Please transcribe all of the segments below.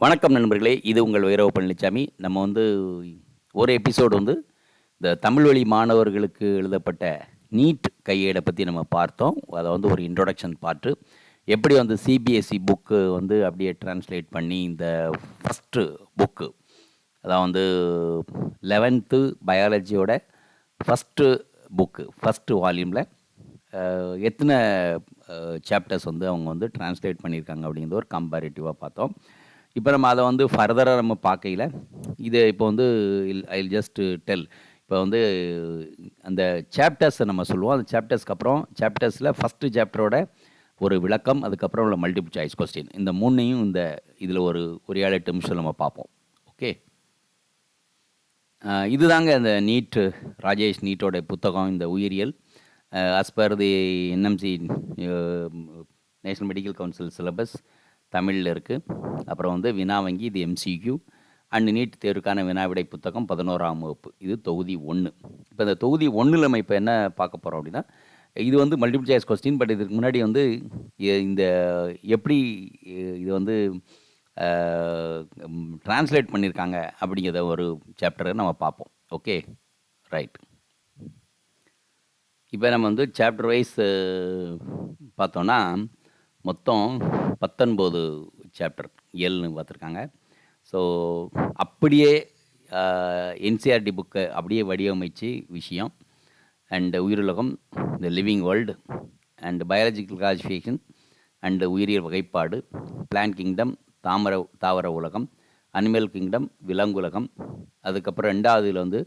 வணக்கம் நண்பர்களே இது உங்கள் வைரவ பழனிசாமி நம்ம வந்து ஒரு எபிசோடு வந்து இந்த தமிழ் வழி மாணவர்களுக்கு எழுதப்பட்ட நீட் கையேடை பற்றி நம்ம பார்த்தோம். அதை வந்து ஒரு இன்ட்ரொடக்ஷன் பார்த்து எப்படி வந்து சிபிஎஸ்சி புக்கு வந்து அப்படியே டிரான்ஸ்லேட் பண்ணி இந்த ஃபஸ்ட்டு புக்கு அதான் வந்து லெவன்த்து பயாலஜியோட ஃபஸ்ட்டு புக்கு ஃபஸ்ட்டு வால்யூமில் எத்தனை சாப்டர்ஸ் வந்து அவங்க வந்து டிரான்ஸ்லேட் பண்ணியிருக்காங்க அப்படிங்கிறது ஒரு கம்பேரிட்டிவாக பார்த்தோம். இப்போ நம்ம அதை வந்து ஃபர்தராக நம்ம பார்க்கையில் இது இப்போ வந்து ஐ ஜஸ்ட் டெல் இப்போ வந்து அந்த சாப்டர்ஸை நம்ம சொல்லுவோம். அந்த சாப்டர்ஸ்க்கு அப்புறம் சாப்டர்ஸில் ஃபஸ்ட்டு சாப்டரோட ஒரு விளக்கம் அதுக்கப்புறம் உள்ள மல்டிபிள் சாய்ஸ் கொஸ்டின் இந்த மூணையும் இந்த இதில் ஒரு ஒரு ஏழு எட்டு நிமிஷம் நம்ம பார்ப்போம் ஓகே இதுதாங்க இந்த நீட்டு ராஜேஷ் நீட்டோட புத்தகம் இந்த உயிரியல். As per the NMC national medical council syllabus தமிழில் இருக்குது அப்புறம் வந்து வினா வங்கி இது எம்சிக்யூ அண்ட் நீட் தேர்வுக்கான வினாவிடை புத்தகம் பதினோராம் வகுப்பு. இது தொகுதி ஒன்று இப்போ இந்த தொகுதி ஒன்றில் நம்ம இப்போ என்ன பார்க்க போகிறோம் அப்படின்னா இது வந்து மல்டிபிள் சாய்ஸ் கொஸ்டின் பட் இதுக்கு முன்னாடி வந்து இந்த எப்படி இது வந்து ட்ரான்ஸ்லேட் பண்ணியிருக்காங்க அப்படிங்கிறத ஒரு சாப்டரை நம்ம பார்ப்போம். ஓகே ரைட் இப்போ நம்ம வந்து சாப்டர் வைஸ் பார்த்தோன்னா மொத்தம் பத்தொன்பது சாப்டர் ஏழுன்னு பார்த்துருக்காங்க. ஸோ அப்படியே என்சிஆர்டி புக்கை அப்படியே வடிவமைச்சு விஷயம். And உயிருலகம் the living world and biological classification and உயிரியல் வகைப்பாடு பிளான் கிங்டம் தாமர தாவர உலகம் அனிமல் கிங்டம் விலங்குலகம் அதுக்கப்புறம் ரெண்டாவதுல வந்து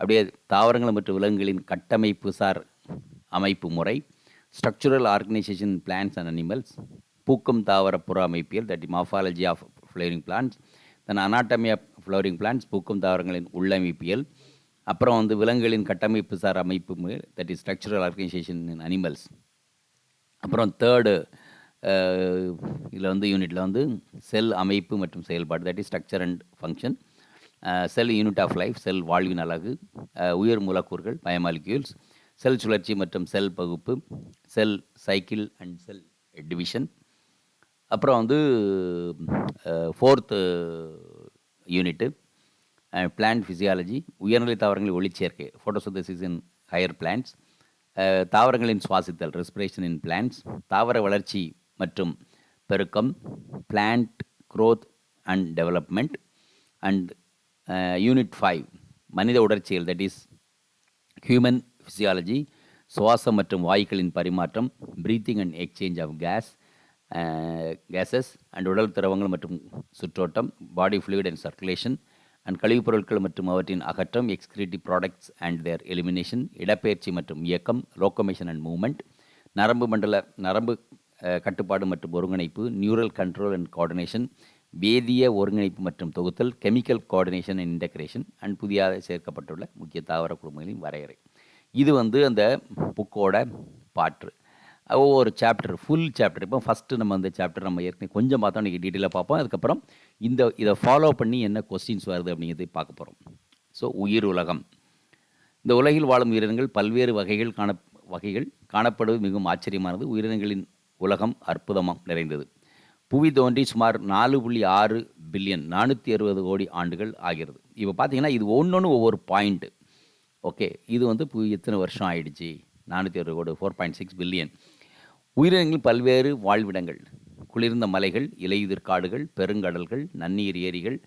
அப்படியே தாவரங்கள் மற்றும் விலங்குகளின் கட்டமைப்பு சார் அமைப்பு முறை. Structural organisation plants and animals பூக்கும் தாவர புற அமைப்பியல் that morphology of flowering plants then anatomy of flowering plants பூக்கும் தாவரங்களின் உள்ளமைப்பியல் அப்புறம் வந்து விலங்குகளின் கட்டமைப்பு சார் அமைப்பு that is structural organisation in animals அப்புறம் தேர்டு இதில் வந்து யூனிட்டில் வந்து செல் அமைப்பு மற்றும் செயல்பாடு that is structure and function cell unit of life cell வாழ்வின் அழகு உயர் உயிர் மூலக்கூறுகள் பயோமாலிக்யூல்ஸ் செல் சுழற்சி மற்றும் செல் பகுப்பு cell cycle and cell division அப்புறம் வந்து ஃபோர்த்து யூனிட்டு பிளான்ட் ஃபிசியாலஜி உயர்நிலை தாவரங்களின் ஒளிச்சேர்க்கை ஃபோட்டோசிந்தசிஸ் இன் ஹையர் பிளான்ட்ஸ் தாவரங்களின் சுவாசித்தல் ரெஸ்பிரேஷன் இன் பிளான்ட்ஸ் தாவர வளர்ச்சி மற்றும் பெருக்கம் plant growth and development and unit five மனித உடற்சியல் தட் இஸ் ஹியூமன் ஃபிசியாலஜி சுவாசம் மற்றும் வாயுக்களின் பரிமாற்றம் breathing and exchange of gas gases and உடல் திரவங்கள் மற்றும் சுற்றோட்டம் body fluid and circulation and கழிவுப் பொருட்கள் மற்றும் அவற்றின் அகற்றம் excretive products and their elimination இடப்பெயர்ச்சி மற்றும் இயக்கம் லோக்கமேஷன் அண்ட் மூவ்மெண்ட் நரம்பு மண்டல நரம்பு uh, கட்டுப்பாடு மற்றும் ஒருங்கிணைப்பு நியூரல் கண்ட்ரோல் அண்ட் கோஆர்டினேஷன் வேதிய ஒருங்கிணைப்பு மற்றும் தொகுத்தல் chemical coordination and integration and புதிதாக சேர்க்கப்பட்டுள்ள முக்கிய தாவர குழுமங்களின் வரையறை. இது வந்து அந்த புக்கோட பாட்டு. ஒவ்வொரு சாப்டர் ஃபுல் சாப்டர் இப்போ ஃபஸ்ட்டு நம்ம அந்த சாப்டர் நம்ம ஏற்கனவே கொஞ்சம் பார்த்தோம். இன்றைக்கி டீட்டெயிலாக பார்ப்போம். அதுக்கப்புறம் இந்த இதை ஃபாலோ பண்ணி என்ன கொஸ்டின்ஸ் வருது அப்படிங்கிறது பார்க்க போகிறோம் ஸோ உயிர் உலகம். இந்த உலகில் வாழும் உயிரினங்கள் பல்வேறு வகைகள் காண வகைகள் காணப்படுவது மிகவும் ஆச்சரியமானது. உயிரினங்களின் உலகம் அற்புதமாக நிறைந்தது. புவி தோன்றி சுமார் நாலு புள்ளி ஆறு பில்லியன் நானூற்றி அறுபது கோடி ஆண்டுகள் ஆகிறது. இப்போ பார்த்தீங்கன்னா இது ஒன்று ஒவ்வொரு பாயிண்ட்டு ஓகே இது வந்து புவி எத்தனை வருஷம் ஆயிடுச்சு? நானூற்றி அறுபது கோடி ஃபோர் பாயிண்ட் சிக்ஸ் பில்லியன் உயிரினங்கள் பல்வேறு வாழ்விடங்கள் குளிர்ந்த மலைகள் இலையுதிர் காடுகள் பெருங்கடல்கள் நன்னீர் ஏரிகள்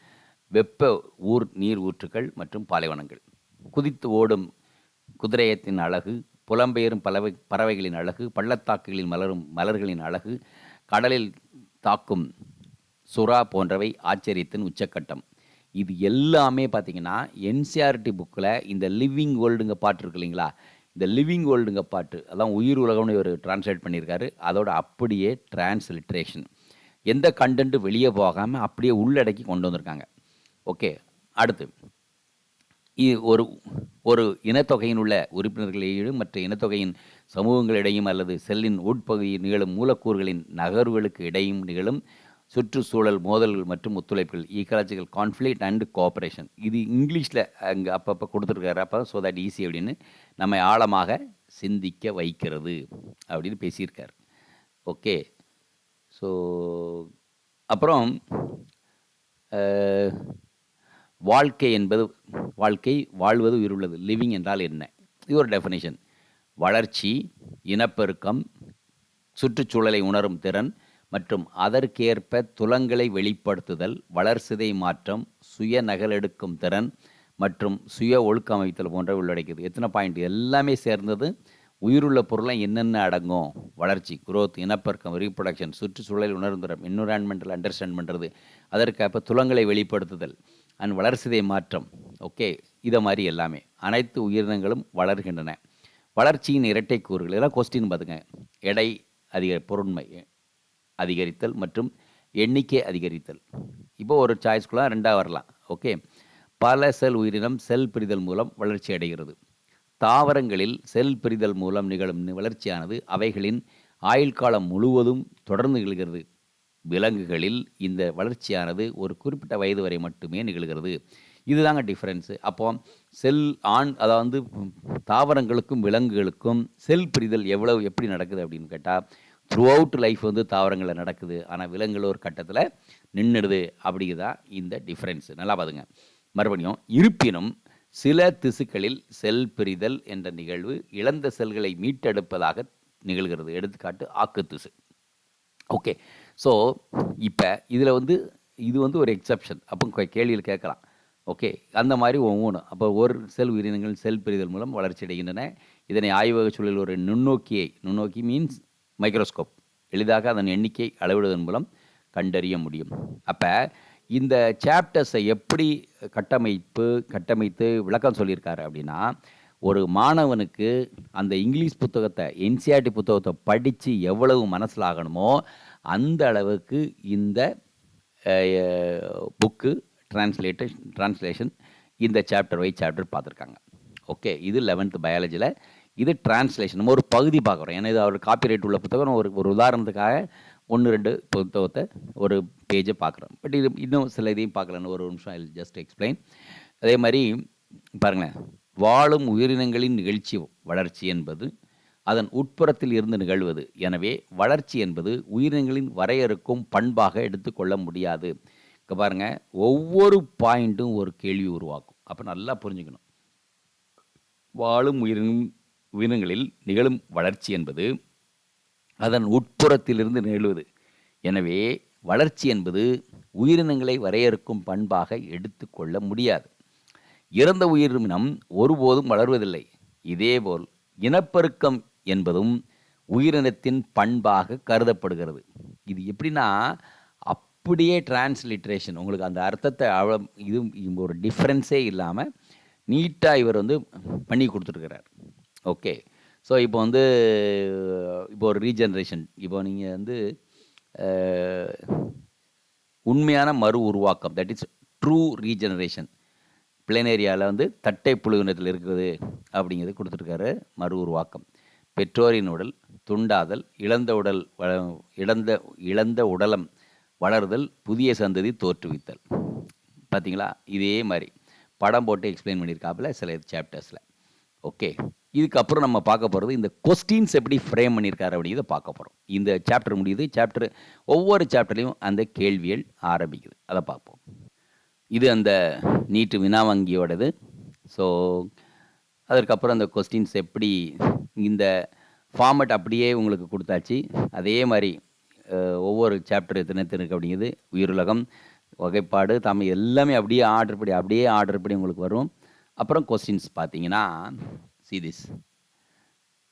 வெப்ப ஊர் நீர் ஊற்றுக்கள் மற்றும் பாலைவனங்கள். குதித்து ஓடும் குதிரையத்தின் அழகு புலம்பெயரும் பலவை பறவைகளின் அழகு பள்ளத்தாக்குகளில் மலரும் மலர்களின் அழகு கடலில் தாக்கும் சுறா போன்றவை ஆச்சரியத்தின் உச்சக்கட்டம். இது எல்லாமே பார்த்தீங்கன்னா என்சிஆர்டி புக்கில் இந்த லிவிங் வேர்ல்டுங்க பாட்டு இருக்கு இல்லைங்களா? இந்த லிவிங் வேர்ல்டுங்க பாட்டு அதான் உயிர் உலகம்னு இவர் டிரான்ஸ்லேட் பண்ணியிருக்காரு. அதோட அப்படியே டிரான்ஸ்லிட்ரேஷன் எந்த கண்டென்ட்டு வெளியே போகாமல் அப்படியே உள்ளடக்கி கொண்டு வந்திருக்காங்க. ஓகே அடுத்து. இது ஒரு ஒரு இனத்தொகையின் உள்ள உறுப்பினர்களிடையும் மற்ற இனத்தொகையின் சமூகங்களிடையும் அல்லது செல்லின் உட்பகுதியில் நிகழும் மூலக்கூறுகளின் நகர்வுகளுக்கு இடையும் நிகழும் சுற்றுச்சூழல் மோதல்கள் மற்றும் ஒத்துழைப்புகள் ஈக்காலஜிக்கல் கான்ஃப்ளிக்ட் அண்ட் கோஆப்ரேஷன் இது இங்கிலீஷில் அங்கே அப்பப்போ கொடுத்துருக்காரு. அப்போ ஸோ தட் ஈஸி அப்படின்னு நம்மை ஆழமாக சிந்திக்க வைக்கிறது அப்படின்னு பேசியிருக்கார். ஓகே ஸோ அப்புறம் வாழ்க்கை என்பது வாழ்க்கை வாழ்வது உயிருள்ளது. லிவிங் என்றால் என்ன? இது ஒரு டெஃபினேஷன் வளர்ச்சி இனப்பெருக்கம் சுற்றுச்சூழலை உணரும் திறன் மற்றும் அதற்கேற்ப துலங்களை வெளிப்படுத்துதல் வளர்சிதை மாற்றம் சுய நகலெடுக்கும் திறன் மற்றும் சுய ஒழுக்கமைத்தல் போன்றவை உள்ளடக்கியது. எத்தனை பாயிண்ட்? எல்லாமே சேர்ந்தது உயிருள்ள பொருளை என்னென்ன அடங்கும்? வளர்ச்சி குரோத் இனப்பெருக்கம் ரீப்ரொடக்ஷன் சுற்றுச்சூழல் உணர்ந்துடும் என்விரான்மெண்டல் அண்டர்ஸ்டாண்ட் பண்ணுறது அதற்கேற்ப துலங்களை வெளிப்படுத்துதல் அண்ட் வளர்சிதை மாற்றம். ஓகே இதை மாதிரி எல்லாமே. அனைத்து உயிரினங்களும் வளர்கின்றன. வளர்ச்சியின் இரட்டை கூறுகள். இதெல்லாம் கொஸ்டின் பார்த்துங்க எடை அதிக பொருண்மை. அதிகரித்தல் மற்றும் எண்ணிக்கை அதிகரித்தல். இப்போ ஒரு சாய்ஸ்குள்ளே ரெண்டாக வரலாம். ஓகே பல செல் உயிரினம் செல் பிரிதல் மூலம் வளர்ச்சி அடைகிறது. தாவரங்களில் செல் பிரிதல் மூலம் நிகழும் வளர்ச்சியானது அவைகளின் ஆயுள் காலம் முழுவதும் தொடர்ந்து நிகழ்கிறது. விலங்குகளில் இந்த வளர்ச்சியானது ஒரு குறிப்பிட்ட வயது வரை மட்டுமே நிகழ்கிறது. இதுதாங்க டிஃப்ரென்ஸு அப்போ செல் ஆண் அதாவது தாவரங்களுக்கும் விலங்குகளுக்கும் செல் பிரிதல் எவ்வளவு எப்படி நடக்குது அப்படின்னு கேட்டால் த்ரூ அவுட் லைஃப் வந்து தாவரங்களில் நடக்குது. ஆனால் விலங்குகள் ஒரு கட்டத்தில் நின்றுடுது அப்படிங்கிறதான் இந்த டிஃப்ரென்ஸு நல்லா பாருங்க மறுபடியும் இருப்பினும் சில திசுக்களில் செல் பிரிதல் என்ற நிகழ்வு இழந்த செல்களை மீட்டெடுப்பதாக நிகழ்கிறது. எடுத்துக்காட்டு ஆக்கு திசு ஓகே. ஸோ இப்போ இதில் வந்து இது வந்து ஒரு எக்ஸப்ஷன் அப்போ கேள்வியில் கேட்கலாம். ஓகே. அந்த மாதிரி ஒவ்வொன்றும் அப்போ ஒரு செல் உயிரினங்கள் செல் பிரிதல் மூலம் வளர்ச்சி அடைகின்றன. இதனை ஆய்வக சூழலில் ஒரு நுண்ணோக்கியை நுண்ணோக்கி மீன்ஸ் மைக்ரோஸ்கோப். எளிதாக அதன் எண்ணிக்கை அளவிடுவதன் மூலம் கண்டறிய முடியும். அப்போ இந்த சாப்டர்ஸை எப்படி கட்டமைப்பு கட்டமைத்து விளக்கம் சொல்லியிருக்காரு அப்படின்னா ஒரு மாணவனுக்கு அந்த இங்கிலீஷ் புத்தகத்தை என்சிஆர்டி புத்தகத்தை படித்து எவ்வளவு மனசில் ஆகணுமோ அந்த அளவுக்கு இந்த புக்கு டிரான்ஸ்லேட்டேஷன் டிரான்ஸ்லேஷன் இந்த சாப்டர் வை சாப்டர் பார்த்துருக்காங்க. ஓகே இது லெவன்த்து பயாலஜியில் இது டிரான்ஸ்லேஷன் நம்ம ஒரு பகுதி பார்க்குறோம் ஏன்னா இது அவர் காப்பிரைட் உள்ள புத்தகம். ஒரு ஒரு உதாரணத்துக்காக ஒன்று ரெண்டு புத்தகத்தை ஒரு பேஜை பார்க்குறோம். பட் இது இன்னும் சில இதையும் பார்க்கலன்னு ஒரு நிமிஷம். ஐ ஜஸ்ட் எக்ஸ்பிளைன் அதே மாதிரி பாருங்களேன். வாழும் உயிரினங்களின் நிகழ்ச்சி வளர்ச்சி என்பது அதன் உட்புறத்தில் இருந்து நிகழ்வது. எனவே வளர்ச்சி என்பது உயிரினங்களின் வரையறுக்கும் பண்பாக எடுத்துக்கொள்ள முடியாது. இப்போ பாருங்கள் ஒவ்வொரு பாயிண்ட்டும் ஒரு கேள்வி உருவாக்கும். அப்போ நல்லா புரிஞ்சுக்கணும். வாழும் உயிரினும் உயிரினங்களில் நிகழும் வளர்ச்சி என்பது அதன் உட்புறத்திலிருந்து நிகழ்வது. எனவே வளர்ச்சி என்பது உயிரினங்களை வரையறுக்கும் பண்பாக எடுத்துக்கொள்ள முடியாது. இறந்த உயிரினம் ஒருபோதும் வளர்வதில்லை. இதேபோல் இனப்பெருக்கம் என்பதும் உயிரினத்தின் பண்பாக கருதப்படுகிறது. இது எப்படின்னா அப்படியே டிரான்ஸ்லிட்ரேஷன் உங்களுக்கு அந்த அர்த்தத்தை அவ்வளோ இது ஒரு டிஃப்ரென்ஸே இல்லாமல் நீட்டாக இவர் வந்து பண்ணி கொடுத்துருக்கிறார் ஓகே ஸோ இப்போ வந்து இப்போ ஒரு ரீஜென்ரேஷன் இப்போ நீங்கள் வந்து உண்மையான மறு உருவாக்கம் தட் இஸ் ட்ரூ ரீஜெனரேஷன் பிளேனேரியாவில் வந்து தட்டை புழுவினத்தில் இருக்குது அப்படிங்கிறது கொடுத்துருக்காரு மறு உருவாக்கம். பெற்றோரின் உடல் துண்டாதல் இழந்த உடல் வ- இழந்த இழந்த உடலம் வளருதல் புதிய சந்ததி தோற்றுவித்தல். பார்த்தீங்களா இதே மாதிரி. படம் போட்டு எக்ஸ்பிளைன் பண்ணியிருக்காப்புல சில சாப்டர்ஸில் ஓகே இதுக்கப்புறம் நம்ம பார்க்க போகிறது இந்த கொஸ்டின்ஸ் எப்படி ஃப்ரேம் பண்ணியிருக்காரு அப்படிங்கிறத பார்க்க போகிறோம் இந்த சாப்டர் முடியுது சாப்டர் ஒவ்வொரு சாப்டர்லையும் அந்த கேள்விகள் ஆரம்பிக்குது. அதை பார்ப்போம். இது அந்த நீட்டு வினா வங்கியோடது ஸோ அதற்கப்புறம் அந்த கொஸ்டின்ஸ் எப்படி இந்த ஃபார்மட் அப்படியே உங்களுக்கு கொடுத்தாச்சு. அதே மாதிரி ஒவ்வொரு சாப்டர் எத்தனை எத்தனை இருக்கு அப்படிங்கிறது உயிருலகம் வகைப்பாடு தமிழ் எல்லாமே அப்படியே ஆர்டர் படி அப்படியே ஆர்டர் படி உங்களுக்கு வரும். அப்புறம் கொஸ்டின்ஸ் பார்த்தீங்கன்னா சீரிஸ்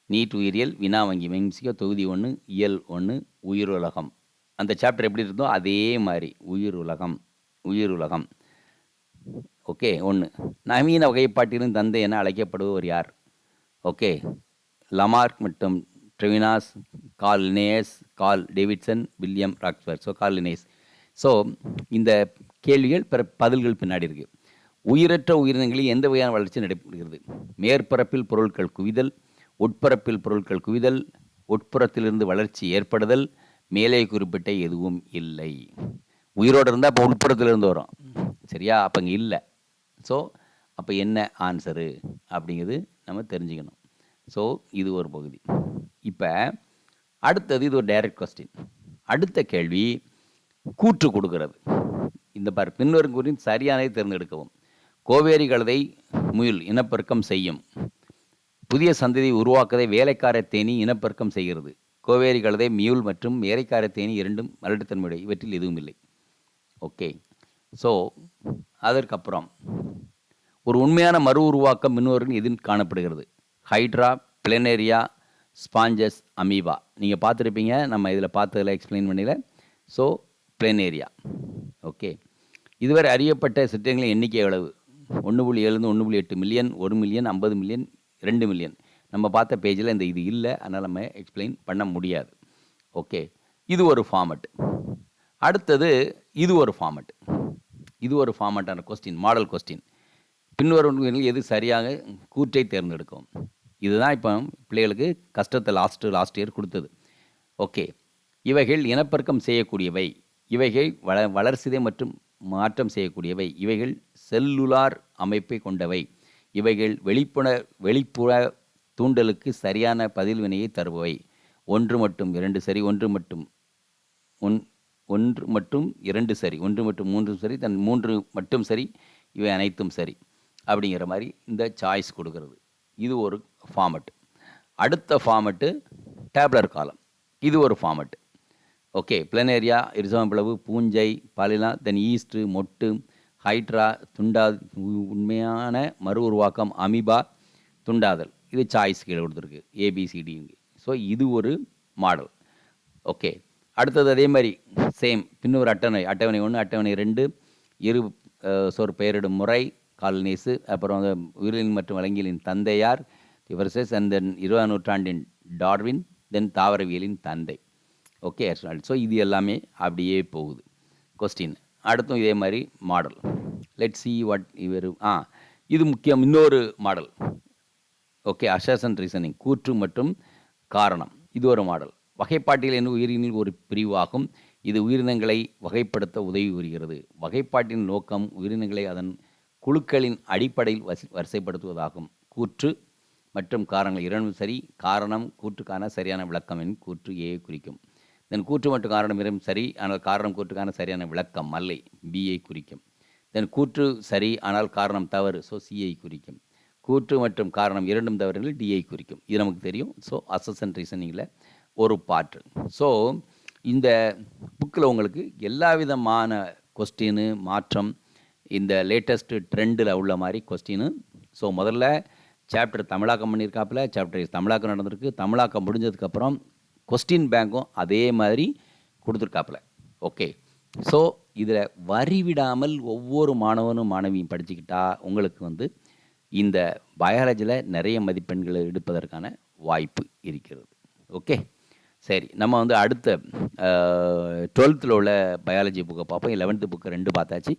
நீட் உயிரியல் வினா வங்கி மென்சிக்கோ தொகுதி ஒன்று இயல் ஒன்று உயிர் உலகம். அந்த சாப்டர் எப்படி இருந்தோ அதே மாதிரி உயிர் உலகம் உயிர் உலகம். ஓகே ஒன்று நவீன வகைப்பாட்டிலும் தந்தை என அழைக்கப்படுபவர் யார்? ஓகே லமார்க் மற்றும் ட்ரெவினாஸ் கால் கால் டேவிட்சன் வில்லியம் ராக்ஸ்வர் ஸோ கால் ஸோ இந்த கேள்விகள் பிற பதில்கள் பின்னாடி இருக்குது உயிரற்ற உயிரினங்களில் எந்த வகையான வளர்ச்சி நடைபெறுகிறது? மேற்பரப்பில் பொருட்கள் குவிதல் உட்பரப்பில் பொருட்கள் குவிதல் உட்புறத்திலிருந்து வளர்ச்சி ஏற்படுதல் மேலே குறிப்பிட்ட எதுவும் இல்லை. உயிரோடு இருந்தால் அப்போ உட்புறத்திலிருந்து வரும். சரியா? அப்போ இங்கே இல்லை. ஸோ அப்போ என்ன ஆன்சரு அப்படிங்கிறது நம்ம தெரிஞ்சுக்கணும். ஸோ இது ஒரு பகுதி. இப்போ அடுத்தது இது ஒரு டைரக்ட் கொஸ்டின் அடுத்த கேள்வி கூற்று கொடுக்கிறது. இந்த பார் பின்வரும் குறித்து சரியானதை தேர்ந்தெடுக்கவும். கோவேரி கழுதை முயல் இனப்பெருக்கம் செய்யும். புதிய சந்ததியை உருவாக்குவதை வேலைக்கார தேனி இனப்பெருக்கம் செய்கிறது. கோவேரி கழுதை மியூல் மற்றும் வேலைக்கார தேனி இரண்டும் மலட்டுத்தன்மையுடைய இவற்றில் எதுவும் இல்லை. ஓகே ஸோ அதற்கப்புறம் ஒரு உண்மையான மறு உருவாக்கம் இன்னொரு இதில் காணப்படுகிறது. ஹைட்ரா பிளனேரியா ஸ்பாஞ்சஸ் அமீபா நீங்கள் பார்த்துருப்பீங்க நம்ம இதில் பார்த்ததில் எக்ஸ்பிளைன் பண்ணல. ஸோ பிளனேரியா ஓகே இதுவரை அறியப்பட்ட சிற்றங்களின் எண்ணிக்கை எவ்வளவு? ஒன்று புள்ளி ஏழுந்து ஒன்று புள்ளி எட்டு மில்லியன் ஒரு மில்லியன் ஐம்பது மில்லியன் ரெண்டு மில்லியன் நம்ம பார்த்த பேஜில் இந்த இது இல்லை. அதனால் நம்ம எக்ஸ்பிளைன் பண்ண முடியாது. ஓகே இது ஒரு ஃபார்மட் அடுத்தது இது ஒரு ஃபார்மட் இது ஒரு ஃபார்மட்டான கொஸ்டின் மாடல் கொஸ்டின் பின்வரும் எது சரியாக கூற்றை தேர்ந்தெடுக்கும்? இதுதான் இப்போ பிள்ளைகளுக்கு கஷ்டத்தை லாஸ்ட்டு லாஸ்ட் இயர் கொடுத்தது. ஓகே இவைகள் இனப்பெருக்கம் செய்யக்கூடியவை. இவைகள் வள வளர்சிதை மற்றும் மாற்றம் செய்யக்கூடியவை. இவைகள் செல்லுலார் அமைப்பை கொண்டவை. இவைகள் வெளிப்புற வெளிப்புற தூண்டலுக்கு சரியான பதில்வினையை தருபவை. ஒன்று மட்டும் இரண்டு சரி ஒன்று மட்டும் ஒன் ஒன்று மட்டும் இரண்டு சரி ஒன்று மற்றும் மூன்றும் சரி தன் மூன்று மட்டும் சரி இவை அனைத்தும் சரி அப்படிங்கிற மாதிரி இந்த சாய்ஸ் கொடுக்கறது. இது ஒரு ஃபார்மட் அடுத்த ஃபார்மட்டு டேப்லர் காலம் இது ஒரு ஃபார்மெட்டு ஓகே பிளனேரியா பிளவு பூஞ்சை பாலினா தென் ஈஸ்ட்டு மொட்டு ஹைட்ரா துண்டா உ- உண்மையான மறு உருவாக்கம் அமீபா துண்டாதல். இது சாய்ஸ் கீழே கொடுத்துருக்கு ஏபிசிடி ஸோ இது ஒரு மாடல் ஓகே அடுத்தது அதே மாதிரி சேம் பின்னொரு அட்டவணை அட்டவணை ஒன்று அட்டவணை ரெண்டு இரு சொற் பெயரிடும் முறை காலனிஸு அப்புறம் வந்து உயிரின் மற்றும் வழங்கியலின் தந்தையார் இவர்சஸ் அண்ட் தென் இருபதாம் நூற்றாண்டின் டார்வின் தென் தாவரவியலின் தந்தை. ஓகே ஸோ இது எல்லாமே அப்படியே போகுது. கொஸ்டின் அடுத்தும் இதே மாதிரி மாடல் லெட் சி வாட் இவர் ஆ இது முக்கியம். இன்னொரு மாடல் ஓகே அஷாசன் ரீசனிங் கூற்று மற்றும் காரணம். இது ஒரு மாடல் வகைப்பாட்டியல் என்று உயிரினில் ஒரு பிரிவாகும்? இது உயிரினங்களை வகைப்படுத்த உதவி புரிகிறது. வகைப்பாட்டின் நோக்கம் உயிரினங்களை அதன் குழுக்களின் அடிப்படையில் வசி வரிசைப்படுத்துவதாகும். கூற்று மற்றும் காரணங்கள் இரண்டும் சரி. காரணம் கூற்றுக்கான சரியான விளக்கம் என் கூற்று ஏ குறிக்கும். தென் கூற்று மற்றும் காரணம் இருக்கும் சரி ஆனால் காரணம் கூற்றுக்கான சரியான விளக்கம் அல்லை பிஐ குறிக்கும். தென் கூற்று சரி ஆனால் காரணம் தவறு ஸோ சிஐ குறிக்கும். கூற்று மற்றும் காரணம் இரண்டும் தவறுகளில் டிஐ குறிக்கும். இது நமக்கு தெரியும். ஸோ அசசன் ரீசனிங்கில் ஒரு பாட்டு. ஸோ இந்த புக்கில் உங்களுக்கு எல்லா விதமான கொஸ்டினு மாற்றம் இந்த லேட்டஸ்ட்டு ட்ரெண்டில் உள்ள மாதிரி கொஸ்டினு ஸோ முதல்ல சாப்டர் தமிழாக்கம் பண்ணியிருக்காப்புல. சாப்டர் தமிழாக்கம் நடந்திருக்கு. தமிழாக்கம் முடிஞ்சதுக்கப்புறம் கொஸ்டின் பேங்க்கும் அதே மாதிரி கொடுத்துருக்காப்புல. ஓகே ஸோ இதில் வரி விடாமல் ஒவ்வொரு மாணவனும் மாணவியும் படிச்சுக்கிட்டா உங்களுக்கு வந்து இந்த பயாலஜியில் நிறைய மதிப்பெண்களை எடுப்பதற்கான வாய்ப்பு இருக்கிறது. ஓகே சரி நம்ம வந்து அடுத்த டுவெல்த்தில் உள்ள பயாலஜி புக்கை பார்ப்போம். லெவன்த்து புக்கு ரெண்டு பார்த்தாச்சு.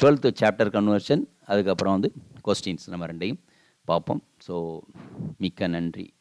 டுவெல்த்து சாப்டர் கன்வர்ஷன் அதுக்கப்புறம் வந்து கொஸ்டின்ஸ் நம்ம ரெண்டையும் பார்ப்போம். ஸோ மிக்க நன்றி.